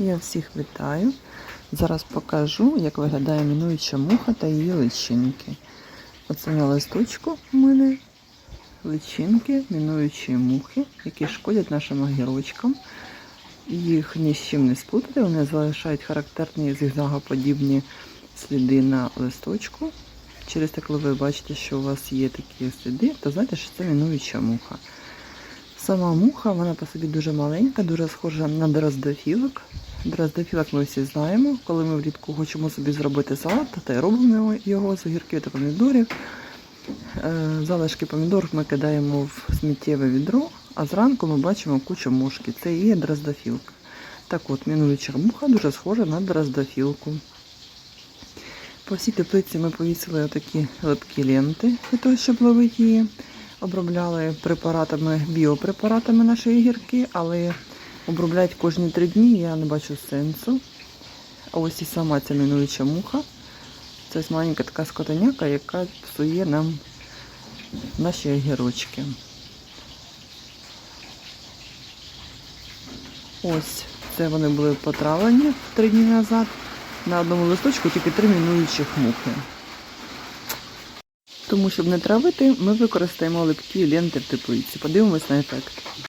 Я всіх вітаю. Зараз покажу, як виглядає мінуюча муха та її личинки. Оце на листочку у мене личинки мінуючі мухи, які шкодять нашим огірочкам. Їх ні з чим не сплутати, вони залишають характерні зігзагоподібні сліди на листочку. Через те, коли ви бачите, що у вас є такі сліди, то знаєте, що це мінуюча муха. Сама муха, вона по собі дуже маленька, дуже схожа на дроздофілок. Дроздофілок ми всі знаємо. Коли ми влітку хочемо собі зробити салат, то й робимо його з огірків та помідорів. Е, Залишки помідор ми кидаємо в сміттєве відро, а зранку ми бачимо кучу мушки. Це і є дроздофілка. Так от, мінуюча муха дуже схожа на дроздофілку. По всій теплиці ми повісили отакі липкі ленти для того, щоб ловити її. Обробляли препаратами, біопрепаратами наші гірки, але обробляти кожні три дні я не бачу сенсу. А ось і сама ця мінуюча муха. Це маленька така скотаняка, яка псує нам наші огірочки. Ось це вони були потравлені три дні назад. На одному листочку тільки три мінуючих мухи. Тому, щоб не травити, ми використаємо липкі ленти в теплиці. Подивимось на ефект.